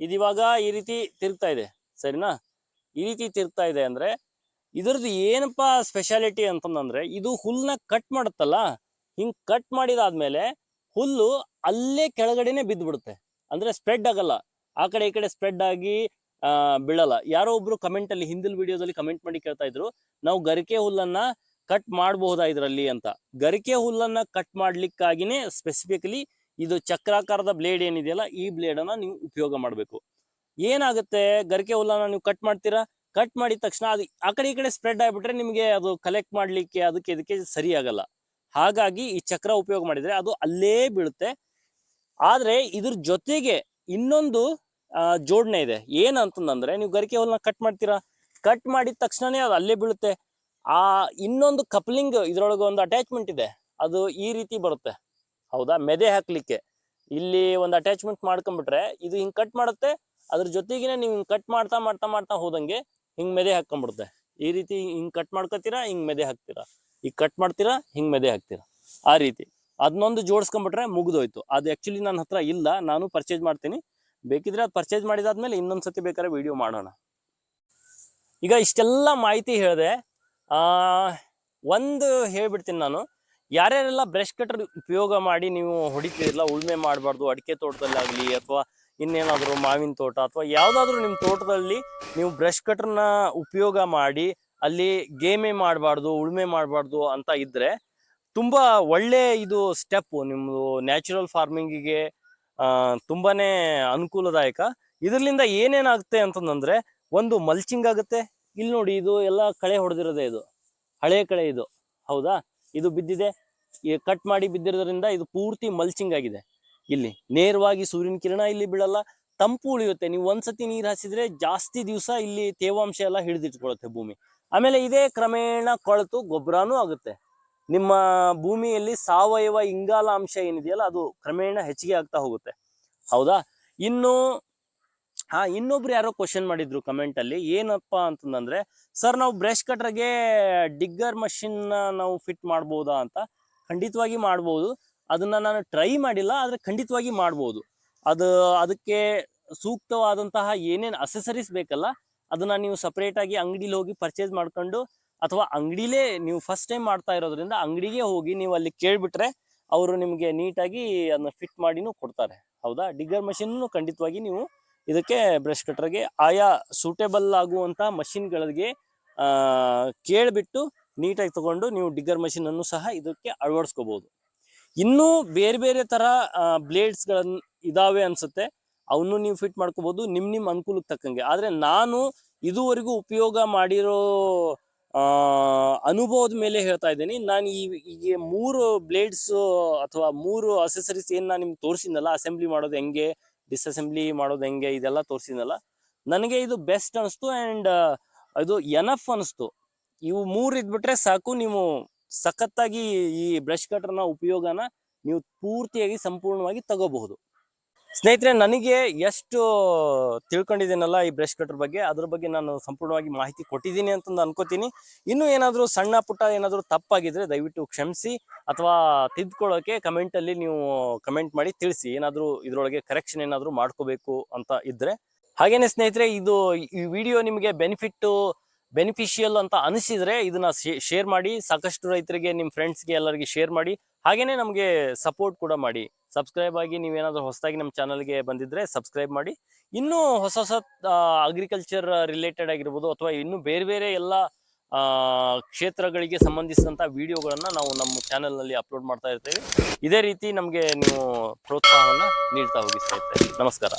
ಇದಿವಾಗ ಈ ರೀತಿ ತಿರುಗ್ತಾ ಇದೆ, ಸರಿನಾ? ಈ ರೀತಿ ತಿರುಗ್ತಾ ಇದೆ ಅಂದ್ರೆ ಇದ್ರದ್ದು ಏನಪ್ಪಾ ಸ್ಪೆಷಾಲಿಟಿ ಅಂತಂದ್ರೆ ಇದು ಹುಲ್ಲನ್ನ ಕಟ್ ಮಾಡುತ್ತಲ್ಲ, ಹಿಂಗ್ ಕಟ್ ಮಾಡಿದಾದ್ಮೇಲೆ ಹುಲ್ಲು ಅಲ್ಲೇ ಕೆಳಗಡೆನೆ ಬಿದ್ದು ಬಿಡುತ್ತೆ ಅಂದ್ರೆ ಸ್ಪ್ರೆಡ್ ಆಗಲ್ಲ. ಆ ಕಡೆ ಈ ಕಡೆ ಸ್ಪ್ರೆಡ್ ಆಗಿ, ಆ, ಬೀಳಲ್ಲ. ಯಾರೋ ಒಬ್ರು ಕಮೆಂಟ್ ಅಲ್ಲಿ ಹಿಂದಿನ ವಿಡಿಯೋದಲ್ಲಿ ಕಮೆಂಟ್ ಮಾಡಿ ಕೇಳ್ತಾ ಇದ್ರು, ನಾವು ಗರಿಕೆ ಹುಲ್ಲನ್ನ ಕಟ್ ಮಾಡಬಹುದಾ ಇದ್ರಲ್ಲಿ ಅಂತ. ಗರಿಕೆ ಹುಲ್ಲನ್ನ ಕಟ್ ಮಾಡ್ಲಿಕ್ಕಾಗಿನೇ ಸ್ಪೆಸಿಫಿಕಲಿ ಇದು ಚಕ್ರಾಕಾರದ ಬ್ಲೇಡ್ ಏನಿದೆಯಲ್ಲ, ಈ ಬ್ಲೇಡ್ ಅನ್ನ ನೀವು ಉಪಯೋಗ ಮಾಡಬೇಕು. ಏನಾಗುತ್ತೆ? ಗರಿಕೆ ಹುಲ್ಲನ್ನ ನೀವು ಕಟ್ ಮಾಡ್ತೀರಾ? ಕಟ್ ಮಾಡಿದ ತಕ್ಷಣ ಅದು ಆ ಕಡೆ ಈ ಕಡೆ ಸ್ಪ್ರೆಡ್ ಆಗಿಬಿಟ್ರೆ ನಿಮಗೆ ಅದು ಕಲೆಕ್ಟ್ ಮಾಡ್ಲಿಕ್ಕೆ ಅದಕ್ಕೆ ಇದಕ್ಕೆ ಸರಿ ಆಗಲ್ಲ ಹಾಗಾಗಿ ಈ ಚಕ್ರ ಉಪಯೋಗ ಮಾಡಿದರೆ ಅದು ಅಲ್ಲೇ ಬೀಳುತ್ತೆ. ಆದರೆ ಇದ್ರ ಜೊತೆಗೆ ಇನ್ನೊಂದು ಜೋಡಣೆ ಇದೆ. ಏನಂತಂದ್ರೆ ನೀವು ಗರಿಕೆ ಹುಲ್ಲನ್ನ ಕಟ್ ಮಾಡ್ತೀರಾ? ಕಟ್ ಮಾಡಿದ ತಕ್ಷಣನೇ ಅದು ಅಲ್ಲೇ ಬೀಳುತ್ತೆ. ಆ, ಇನ್ನೊಂದು ಕಪ್ಲಿಂಗ್ ಇದರೊಳಗೆ ಒಂದು ಅಟ್ಯಾಚ್ಮೆಂಟ್ ಇದೆ. ಅದು ಈ ರೀತಿ ಬರುತ್ತೆ. ಹೌದಾ? ಮೆದೆ ಹಾಕ್ಲಿಕ್ಕೆ. ಇಲ್ಲಿ ಒಂದು ಅಟ್ಯಾಚ್ಮೆಂಟ್ ಮಾಡ್ಕೊಂಬಿಟ್ರೆ ಇದು ಹಿಂಗ್ ಕಟ್ ಮಾಡುತ್ತೆ, ಅದ್ರ ಜೊತೆಗಿನ ನೀವು ಹಿಂಗ್ ಕಟ್ ಮಾಡ್ತಾ ಮಾಡ್ತಾ ಮಾಡ್ತಾ ಹೋದಂಗೆ ಹಿಂಗ್ ಮೆದೆ ಹಾಕೊಂಡ್ಬಿಡುತ್ತೆ ಈ ರೀತಿ ಹಿಂಗ್ ಕಟ್ ಮಾಡ್ಕೊತೀರಾ, ಹಿಂಗ್ ಮೆದೆ ಹಾಕ್ತೀರಾ? ಈಗ ಕಟ್ ಮಾಡ್ತೀರಾ, ಹಿಂಗ್ ಮೆದೆ ಹಾಕ್ತೀರಾ? ಆ ರೀತಿ. ಅದನ್ನೊಂದು ಜೋಡಿಸ್ಕೊಂಡ್ಬಿಟ್ರೆ ಮುಗಿದೋಯ್ತು. ಅದು ಆ್ಯಕ್ಚುಲಿ ನನ್ನ ಹತ್ರ ಇಲ್ಲ, ನಾನು ಪರ್ಚೇಸ್ ಮಾಡ್ತೀನಿ. ಬೇಕಿದ್ರೆ ಅದು ಪರ್ಚೇಸ್ ಮಾಡಿದಾದ್ಮೇಲೆ ಇನ್ನೊಂದ್ಸತಿ ಬೇಕಾದ್ರೆ ವಿಡಿಯೋ ಮಾಡೋಣ. ಈಗ ಇಷ್ಟೆಲ್ಲ ಮಾಹಿತಿ ಹೇಳಿದೆ ಒಂದು ಹೇಳ್ಬಿಡ್ತೀನಿ ನಾನು. ಯಾರ್ಯಾರೆಲ್ಲ ಬ್ರಷ್ ಕಟರ್ ಉಪಯೋಗ ಮಾಡಿ ನೀವು ಹೊಡಿತೀರಲ್ಲ, ಉಳುಮೆ ಮಾಡಬಾರ್ದು, ಅಡಿಕೆ ತೋಟದಲ್ಲಾಗಲಿ ಅಥವಾ ಇನ್ನೇನಾದರೂ ಮಾವಿನ ತೋಟ ಅಥವಾ ಯಾವುದಾದ್ರೂ ನಿಮ್ಮ ತೋಟದಲ್ಲಿ ನೀವು ಬ್ರಷ್ ಕಟರ್ನ ಉಪಯೋಗ ಮಾಡಿ ಅಲ್ಲಿ ಗೇಮೆ ಮಾಡಬಾರ್ದು, ಉಳುಮೆ ಮಾಡಬಾರ್ದು ಅಂತ ಇದ್ದರೆ ತುಂಬ ಒಳ್ಳೆ ಇದು ಸ್ಟೆಪ್ಪು ನಿಮ್ಮದು ನ್ಯಾಚುರಲ್ ಫಾರ್ಮಿಂಗಿಗೆ ತುಂಬಾ ಅನುಕೂಲದಾಯಕ. ಇದರಿಂದ ಏನೇನಾಗುತ್ತೆ ಅಂತಂದ್ರೆ ಒಂದು ಮಲ್ಚಿಂಗ್ ಆಗುತ್ತೆ. ಇಲ್ಲಿ ನೋಡಿ ಇದು ಎಲ್ಲ ಕಳೆ ಹೊಡೆದಿರೋದೇ ಇದು. ಹಳೆ ಕಳೆ ಇದು. ಹೌದಾ? ಇದು ಬಿದ್ದಿದೆ. ಕಟ್ ಮಾಡಿ ಬಿದ್ದಿರೋದ್ರಿಂದ ಇದು ಪೂರ್ತಿ ಮಲ್ಚಿಂಗ್ ಆಗಿದೆ. ಇಲ್ಲಿ ನೇರವಾಗಿ ಸೂರ್ಯನ ಕಿರಣ ಇಲ್ಲಿ ಬೀಳಲ್ಲ, ತಂಪು ಉಳಿಯುತ್ತೆ. ನೀವು ಒಂದ್ಸತಿ ನೀರು ಹಾಸಿದ್ರೆ ಜಾಸ್ತಿ ದಿವಸ ಇಲ್ಲಿ ತೇವಾಂಶ ಎಲ್ಲ ಹಿಡಿದಿಟ್ಕೊಳ್ಳುತ್ತೆ ಭೂಮಿ. ಆಮೇಲೆ ಇದೇ ಕ್ರಮೇಣ ಕೊಳೆತು, ಗೊಬ್ಬರನೂ ಆಗುತ್ತೆ. ನಿಮ್ಮ ಭೂಮಿಯಲ್ಲಿ ಸಾವಯವ ಇಂಗಾಲ ಅಂಶ ಏನಿದೆಯಲ್ಲ, ಅದು ಕ್ರಮೇಣ ಹೆಚ್ಚಿಗೆ ಆಗ್ತಾ ಹೋಗುತ್ತೆ. ಹೌದಾ? ಇನ್ನು ಹಾ, ಇನ್ನೊಬ್ರು ಯಾರೋ ಕ್ವಶನ್ ಮಾಡಿದ್ರು ಕಮೆಂಟ್ ಅಲ್ಲಿ, ಏನಪ್ಪಾ ಅಂತಂದ್ರೆ, ಸರ್, ನಾವು ಬ್ರಷ್ ಕಟ್ರಗೆ ಡಿಗ್ಗರ್ ಮಷಿನ್ ನಾವು ಫಿಟ್ ಮಾಡ್ಬೋದಾ ಅಂತ? ಖಂಡಿತವಾಗಿ ಮಾಡ್ಬೋದು. ಅದನ್ನ ನಾನು ಟ್ರೈ ಮಾಡಿಲ್ಲ, ಆದ್ರೆ ಖಂಡಿತವಾಗಿ ಮಾಡ್ಬೋದು. ಅದು, ಅದಕ್ಕೆ ಸೂಕ್ತವಾದಂತಹ ಏನೇನು ಅಸೆಸರೀಸ್ ಬೇಕಲ್ಲ, ಅದನ್ನ ನೀವು ಸಪ್ರೇಟ್ ಆಗಿ ಅಂಗಡಿಲಿ ಹೋಗಿ ಪರ್ಚೇಸ್ ಮಾಡ್ಕೊಂಡು, ಅಥವಾ ಅಂಗಡಿಲೇ ನೀವು ಫಸ್ಟ್ ಟೈಮ್ ಮಾಡ್ತಾ ಇರೋದ್ರಿಂದ ಅಂಗಡಿಗೆ ಹೋಗಿ ನೀವು ಅಲ್ಲಿ ಕೇಳ್ಬಿಟ್ರೆ, ಅವರು ನಿಮಗೆ ನೀಟಾಗಿ ಅದನ್ನ ಫಿಟ್ ಮಾಡಿನೂ ಕೊಡ್ತಾರೆ. ಹೌದಾ? ಡಿಗ್ಗರ್ ಮಷಿನ್ ಖಂಡಿತವಾಗಿ ನೀವು ಇದಕ್ಕೆ ಬ್ರಷ್ ಕಟ್ರಿಗೆ ಆಯಾ ಸೂಟೇಬಲ್ ಆಗುವಂಥ ಮಷಿನ್ಗಳಿಗೆ ಕೇಳ್ಬಿಟ್ಟು ನೀಟಾಗಿ ತಗೊಂಡು ನೀವು ಡಿಗ್ಗರ್ ಮಷಿನ್ ಅನ್ನು ಸಹ ಇದಕ್ಕೆ ಅಳವಡಿಸ್ಕೋಬೋದು. ಇನ್ನೂ ಬೇರೆ ಬೇರೆ ತರ ಬ್ಲೇಡ್ಸ್ ಗಳನ್ನ ಇದಾವೆ ಅನ್ಸುತ್ತೆ. ಅವನ್ನು ನೀವು ಫಿಟ್ ಮಾಡ್ಕೋಬೋದು ನಿಮ್ಮ ನಿಮ್ಮ ಅನುಕೂಲಕ್ಕೆ ತಕ್ಕಂಗೆ. ಆದ್ರೆ ನಾನು ಇದುವರೆಗೂ ಉಪಯೋಗ ಮಾಡಿರೋ ಅನುಭವದ ಮೇಲೆ ಹೇಳ್ತಾ ಇದ್ದೀನಿ. ನಾನು ಈ ಈಗ ಮೂರು ಬ್ಲೇಡ್ಸ್ ಅಥವಾ ಮೂರು ಅಸೆಸರೀಸ್ ಏನು ನಾನು ನಿಮ್ಗೆ ತೋರಿಸಿದ್ನಲ್ಲ ಅಸೆಂಬ್ಲಿ ಮಾಡೋದು ಹೆಂಗೆ ಡಿಸ್ಅಸೆಂಬ್ಲಿ ಮಾಡೋದು ಹೆಂಗೆ ಇದೆಲ್ಲ ತೋರಿಸಿದ್ನಲ್ಲ, ನನಗೆ ಇದು ಬೆಸ್ಟ್ ಅನಿಸ್ತು ಅಂಡ್ ಇದು ಎನಫ್ ಅನಿಸ್ತು. ಇವು ಮೂರು ಇದ್ಬಿಟ್ರೆ ಸಾಕು, ನೀವು ಸಖತ್ತಾಗಿ ಈ ಬ್ರಷ್ ಕಟರ್ನ ಉಪಯೋಗನ ನೀವು ಪೂರ್ತಿಯಾಗಿ ಸಂಪೂರ್ಣವಾಗಿ ತಗೋಬಹುದು. ಸ್ನೇಹಿತರೆ, ನನಗೆ ಎಷ್ಟು ತಿಳ್ಕೊಂಡಿದ್ದೀನಲ್ಲ ಈ ಬ್ರಷ್ ಕಟರ್ ಬಗ್ಗೆ, ಅದ್ರ ಬಗ್ಗೆ ನಾನು ಸಂಪೂರ್ಣವಾಗಿ ಮಾಹಿತಿ ಕೊಟ್ಟಿದ್ದೀನಿ ಅಂತಂದು ಅನ್ಕೋತೀನಿ. ಇನ್ನೂ ಏನಾದರೂ ಸಣ್ಣ ಪುಟ್ಟ ಏನಾದರೂ ತಪ್ಪಾಗಿದ್ರೆ ದಯವಿಟ್ಟು ಕ್ಷಮಿಸಿ ಅಥವಾ ತಿದ್ಕೊಳ್ಳೋಕೆ ಕಮೆಂಟಲ್ಲಿ ನೀವು ಕಮೆಂಟ್ ಮಾಡಿ ತಿಳಿಸಿ. ಏನಾದರೂ ಇದರೊಳಗೆ ಕರೆಕ್ಷನ್ ಏನಾದರೂ ಮಾಡ್ಕೋಬೇಕು ಅಂತ ಇದ್ದರೆ ಹಾಗೇನೆ ಸ್ನೇಹಿತರೆ, ಇದು ಈ ವಿಡಿಯೋ ನಿಮಗೆ ಬೆನಿಫಿಟ್ಟು ಬೆನಿಫಿಷಿಯಲ್ ಅಂತ ಅನಿಸಿದರೆ ಇದನ್ನ ಶೇರ್ ಮಾಡಿ, ಸಾಕಷ್ಟು ರೈತರಿಗೆ ನಿಮ್ಮ ಫ್ರೆಂಡ್ಸ್ಗೆ ಎಲ್ಲರಿಗೆ ಶೇರ್ ಮಾಡಿ, ಹಾಗೇನೆ ನಮಗೆ ಸಪೋರ್ಟ್ ಕೂಡ ಮಾಡಿ. ಸಬ್ಸ್ಕ್ರೈಬ್ ಆಗಿ ನೀವೇನಾದ್ರೂ ಹೊಸದಾಗಿ ನಮ್ಮ ಚಾನಲ್ಗೆ ಬಂದಿದ್ರೆ ಸಬ್ಸ್ಕ್ರೈಬ್ ಮಾಡಿ. ಇನ್ನೂ ಹೊಸ ಹೊಸ ಅಗ್ರಿಕಲ್ಚರ್ ರಿಲೇಟೆಡ್ ಆಗಿರ್ಬೋದು ಅಥವಾ ಇನ್ನೂ ಬೇರೆ ಬೇರೆ ಎಲ್ಲ ಕ್ಷೇತ್ರಗಳಿಗೆ ಸಂಬಂಧಿಸಿದಂಥ ವಿಡಿಯೋಗಳನ್ನು ನಾವು ನಮ್ಮ ಚಾನಲ್ನಲ್ಲಿ ಅಪ್ಲೋಡ್ ಮಾಡ್ತಾ ಇರ್ತೇವೆ. ಇದೇ ರೀತಿ ನಮಗೆ ನೀವು ಪ್ರೋತ್ಸಾಹವನ್ನು ನೀಡ್ತಾ ಹೋಗಿಸ್ತಾ ಇರ್ತೇವೆ ನಮಸ್ಕಾರ.